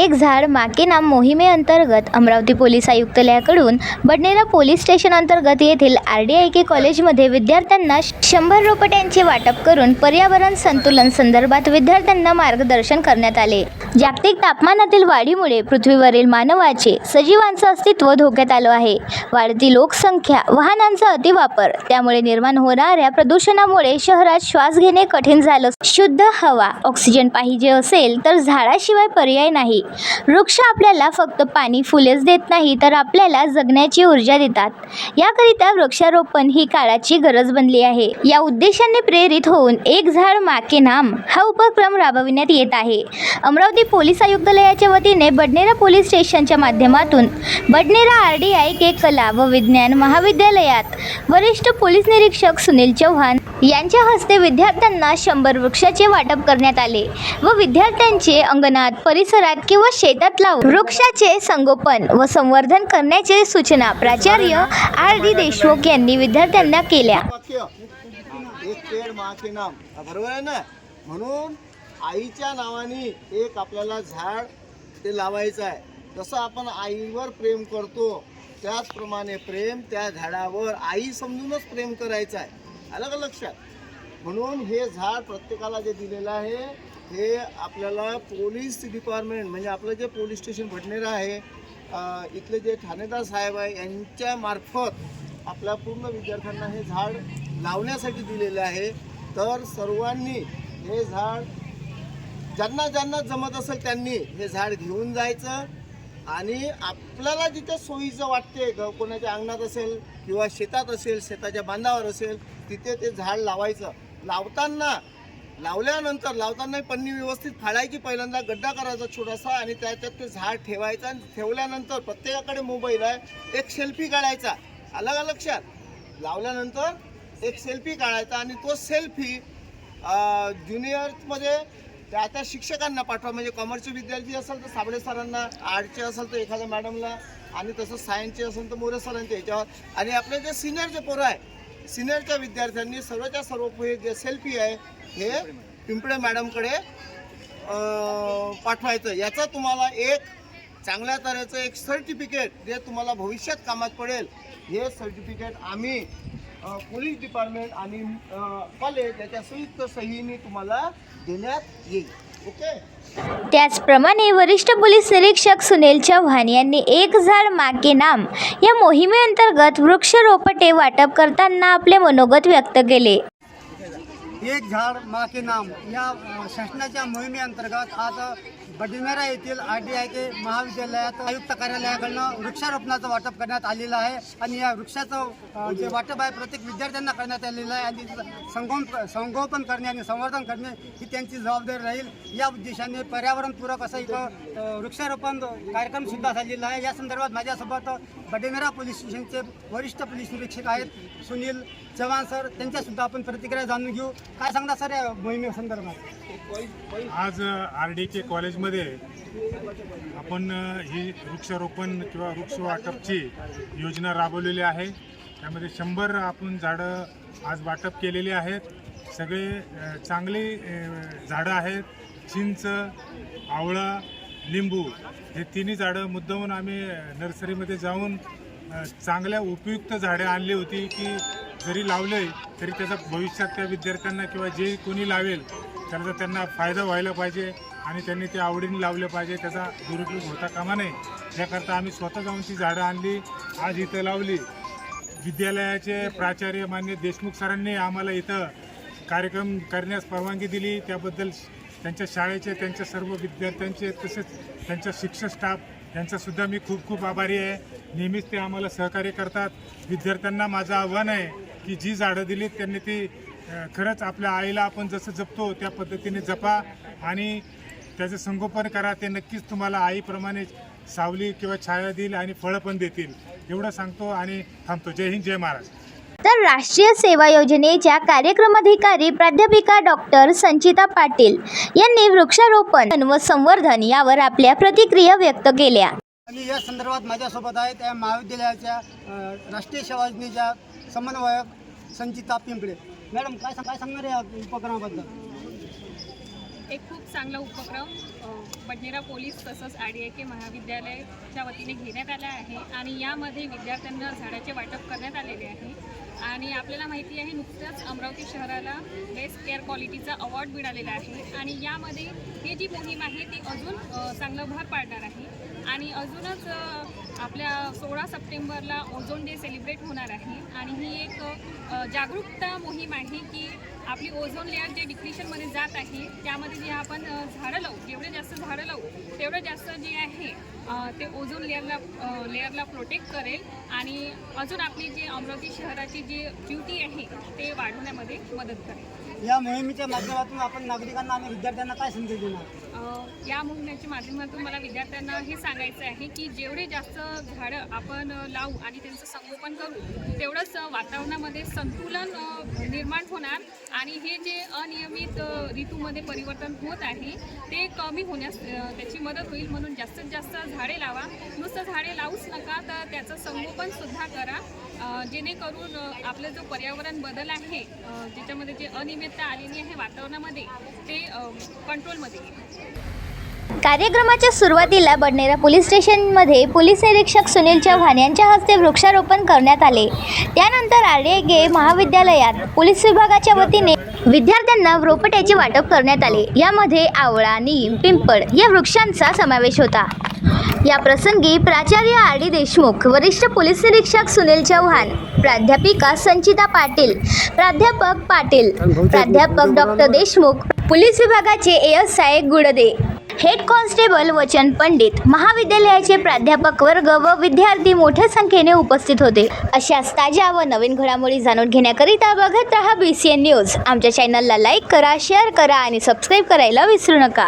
एक झाड माके नाम मोहिमेअंतर्गत अमरावती पोलीस आयुक्तालयाकडून बडनेरा पोलीस स्टेशन अंतर्गत येथील आर डी आय के कॉलेजमध्ये विद्यार्थ्यांना शंभर रोपट्यांचे वाटप करून पर्यावरण संतुलन संदर्भात विद्यार्थ्यांना मार्गदर्शन करण्यात आले. जागतिक तापमानातील वाढीमुळे पृथ्वीवरील मानवाचे सजीवांचं अस्तित्व धोक्यात आलं आहे. वाढती लोकसंख्या वाहनांचा अतिवापर त्यामुळे निर्माण होणाऱ्या प्रदूषणामुळे शहरात श्वास घेणे कठीण झालं. शुद्ध हवा ऑक्सिजन पाहिजे असेल तर झाडाशिवाय पर्याय नाही. वृक्ष आपल्याला फक्त पाणी फुलेच देत नाही तर आपल्याला जगण्याची ऊर्जा देतात. याकरिता वृक्षारोपण ही काळाची गरज बनली आहे. या उद्देशाने प्रेरित होऊन एक झाड माके नाम हा उपक्रम राबविण्यात येत आहे. अमरावती पोलीस आयुक्तालयाच्या वतीने बडनेरा पोलीस स्टेशनच्या माध्यमातून Badnera R D I K कला व विज्ञान महाविद्यालयात वरिष्ठ पोलीस निरीक्षक सुनील चव्हाण यांच्या हस्ते विद्यार्थ्यांना शंभर वृक्षाचे वाटप करण्यात आले व विद्यार्थ्यांचे अंगणात परिसरात किंवा शेतात लावून वृक्षाचे संगोपन व संवर्धन करण्याचे सूचना प्राचार्य आर डी देशमुख यांनी विद्यार्थ्यांना केल्या. एक पेड माँ के नाम बरोबर आहे ना? म्हणून आईच्या नावाने एक आपल्याला झाड ते लावायचं आहे. जसं आपण आईवर प्रेम करतो त्याचप्रमाणे प्रेम त्या झाडावर आई समजूनच प्रेम करायचं आहे. आलं का लक्षात? म्हणून हे झाड प्रत्येकाला जे दिलेलं आहे हे आपल्याला पोलीस डिपार्टमेंट म्हणजे आपलं जे पोलीस स्टेशन भटनेरा आहे इथले जे ठाणेदार साहेब आहे यांच्या मार्फत आपल्या पूर्ण विद्यार्थ्यांना हे झाड लावण्यासाठी दिलेलं आहे. तर सर्वांनी हे झाड ज्यांना ज्यांना जमत असेल त्यांनी हे झाड घेऊन जायचं. आणि आपल्याला जिथे सोयीचं वाटते ग- कोणाच्या अंगणात असेल किंवा शेतात असेल शेताच्या बांधावर असेल तिथे ते झाड लावायचं. लावताना लावल्यानंतर लावताना पन्नी व्यवस्थित फाडायची पहिल्यांदा गड्डा करायचा छोटासा आणि त्याच्यात ते झाड ठेवायचं आणि ठेवल्यानंतर प्रत्येकाकडे मोबाईल आहे एक सेल्फी काढायचा. अलग लक्षात? लावल्यानंतर एक सेल्फी काढायचा आणि तो सेल्फी ज्युनियरमध्ये त्या त्या शिक्षकांना पाठवा. म्हणजे कॉमर्सचे विद्यार्थी असेल तर साबळे सरांना आर्टचे असेल तर एखाद्या मॅडमला आणि तसं सायन्सचे असेल तर मोरे सरांच्या ह्याच्यावर आणि आपले जे सिनियर जे पोरं आहे सिनियरच्या विद्यार्थ्यांनी सर्वच्या सर्व हे जे सेल्फी आहे हे पिंपळे मॅडमकडे पाठवायचं. याचा तुम्हाला एक चांगल्या तऱ्हेचं एक सर्टिफिकेट जे तुम्हाला भविष्यात कामात पडेल. हे सर्टिफिकेट आम्ही पोलीस डिपार्टमेंट आणि कॉलेज याच्या संयुक्त सहीने तुम्हाला देण्यात येईल. त्याचप्रमाणे वरिष्ठ पोलीस निरीक्षक सुनील चव्हाण यांनी एक झाड माके नाम या मोहिमेअंतर्गत वृक्षरोपटे वाटप करताना आपले मनोगत व्यक्त केले. एक झाड माके नाम या शासनाच्या मोहिमेअंतर्गत आज बडनेरा येथील आर डी आय के महाविद्यालयात आयुक्त कार्यालयाकडनं वृक्षारोपणाचं वाटप करण्यात आलेलं आहे. आणि या वृक्षाचं जे वाटप आहे प्रत्येक विद्यार्थ्यांना करण्यात आलेलं आहे. आणि संगोप संगोपन करणे आणि संवर्धन करणे ही त्यांची जबाबदारी राहील. या उद्देशाने पर्यावरणपूरक असं एक वृक्षारोपण कार्यक्रमसुद्धा झालेला आहे. या संदर्भात माझ्यासोबत बडेनरा पोलीस स्टेशनचे वरिष्ठ पोलीस निरीक्षक आहेत सुनील चव्हाण सर. त्यांच्यासुद्धा आपण प्रतिक्रिया जाणून घेऊ. काय सांगणार सर या मोहिमेसंदर्भात आज आर डी के कॉलेजमध्ये आपण ही वृक्षारोपण किंवा वृक्ष वाटपची योजना राबवलेली आहे. त्यामध्ये शंभर आपण झाडं आज वाटप केलेली आहेत. सगळे चांगली झाडं आहेत. चिंच आवळा लिंबू हे तिन्ही झाडं मुद्दामून आम्ही नर्सरीमध्ये जाऊन चांगल्या उपयुक्त झाडे आणली होती की जरी लावले तरी त्याचा भविष्यात त्या विद्यार्थ्यांना किंवा जे कोणी लावेल त्याचा त्यांना फायदा व्हायला पाहिजे आणि त्यांनी ते आवडीने लावले पाहिजे त्याचा दुरुपयोग होता कामा नये. त्याकरता आम्ही स्वतः जाऊन ती झाडं आणली आज इथं लावली. विद्यालयाचे प्राचार्य मान्य देशमुख सरांनी आम्हाला इथं कार्यक्रम करण्यास परवानगी दिली. त्याबद्दल त्यांच्या शाळेचे त्यांच्या सर्व विद्यार्थ्यांचे तसेच त्यांच्या शिक्षक स्टाफ यांचासुद्धा मी खूप खूप आभारी आहे. नेहमीच ते आम्हाला सहकार्य करतात. विद्यार्थ्यांना माझं आव्हान आहे की जी झाडं दिलीत त्यांनी ती खरंच आपल्या आईला आपण जसं जपतो त्या पद्धतीने जपा आणि त्याचं संगोपन करा. ते नक्कीच तुम्हाला आईप्रमाणे सावली किंवा छाया देईल आणि फळं पण देतील. एवढं सांगतो आणि थांबतो. जय हिंद जय महाराष्ट्र. तर राष्ट्रीय सेवा योजनेच्या कार्यक्रमाधिकारी प्राध्यापिका डॉक्टर संचिता पाटील यांनी वृक्षारोपण व संवर्धन यावर आपल्या प्रतिक्रिया व्यक्त केल्या. आणि या संदर्भात माझ्यासोबत आहे त्या महाविद्यालयाच्या राष्ट्रीय सेवा योजनेच्या समन्वयक संचिता पिंपळे. मॅडम काय काय सांगणार या उपक्रमाबद्दल? एक खूप चांगला उपक्रम बडनेरा पोलीस तसंच आर डी आय के महाविद्यालयाच्या वतीने घेण्यात आला आहे आणि यामध्ये विद्यार्थ्यांना झाडाचे वाटप करण्यात आलेले आहे. आणि आपल्याला माहिती आहे नुकत्याच अमरावती शहराला बेस्ट केअर क्वालिटीचा अवॉर्ड मिळालेला आहे. आणि यामध्ये ही जी मोहीम आहे ती अजून चांगलं भर पाडणार आहे. आणि अजूनच आपल्या सोळा सप्टेंबरला ओझोन डे सेलिब्रेट होणार आहे. आणि ही एक जागरूकता मोहीम आहे की आपली ओझोन लेअर जे डिप्रेशनमध्ये जात आहे त्यामध्ये जे आपण झाडं लावू जेवढे जास्त झाडं लावू तेवढं जास्त जे आहे ते ओझोन लेअरला लेअरला प्रोटेक्ट करेल. आणि अजून आपली जी अमरावती शहराची जी ब्युटी आहे ते वाढवण्यामध्ये मदत करेल. या मोहिमेच्या माध्यमातून आपण नागरिकांना आणि विद्यार्थ्यांना काय संदेश देणार? या मोहिमेच्या माध्यमातून मला विद्यार्थ्यांना हे सांगायचं आहे की जेवढे जास्त झाडं आपण लावू आणि त्यांचं संगोपन करू तेवढंच वातावरणामध्ये संतुलन निर्माण होणार आणि हे जे अनियमित ऋतूमध्ये परिवर्तन होत आहे ते कमी होण्यास त्याची मदत होईल. म्हणून जास्तीत जास्त झाडे लावा. नुसतं झाडे लावूच नका तर त्याचं संगोपनसुद्धा करा. जेणेकरून आपलं जो पर्यावरण बदल आहे ज्याच्यामध्ये जे अनियमितता आलेली आहे वातावरणामध्ये ते कंट्रोलमध्ये येईल. कार्यक्रमाच्या सुरुवातीला बडनेरा पोलीस स्टेशनमध्ये पोलीस निरीक्षक सुनील चव्हाण यांच्या हस्ते वृक्षारोपण करण्यात आले. त्यानंतर आर महाविद्यालयात पोलीस विभागाच्या वतीने विद्यार्थ्यांना रोपट्याचे वाटप करण्यात आले. यामध्ये आवळा नीम पिंपळ या वृक्षांचा समावेश होता. या प्रसंगी प्राचार्य आर डी देशमुख वरिष्ठ पोलीस निरीक्षक सुनील चव्हाण प्राध्यापिका संचिता पाटील प्राध्यापक पाटील प्राध्यापक डॉक्टर देशमुख पोलीस विभागाचे S I Gudde head constable वचन पंडित महाविद्यालयाचे प्राध्यापक वर्ग व विद्यार्थी मोठ्या संख्येने उपस्थित होते. अशाच ताज्या व नवीन घडामोडी जाणून घेण्याकरिता बघत रहा बी सी एन न्यूज आमच्या चॅनलला लाईक करा शेअर करा आणि सबस्क्राईब करायला विसरू नका.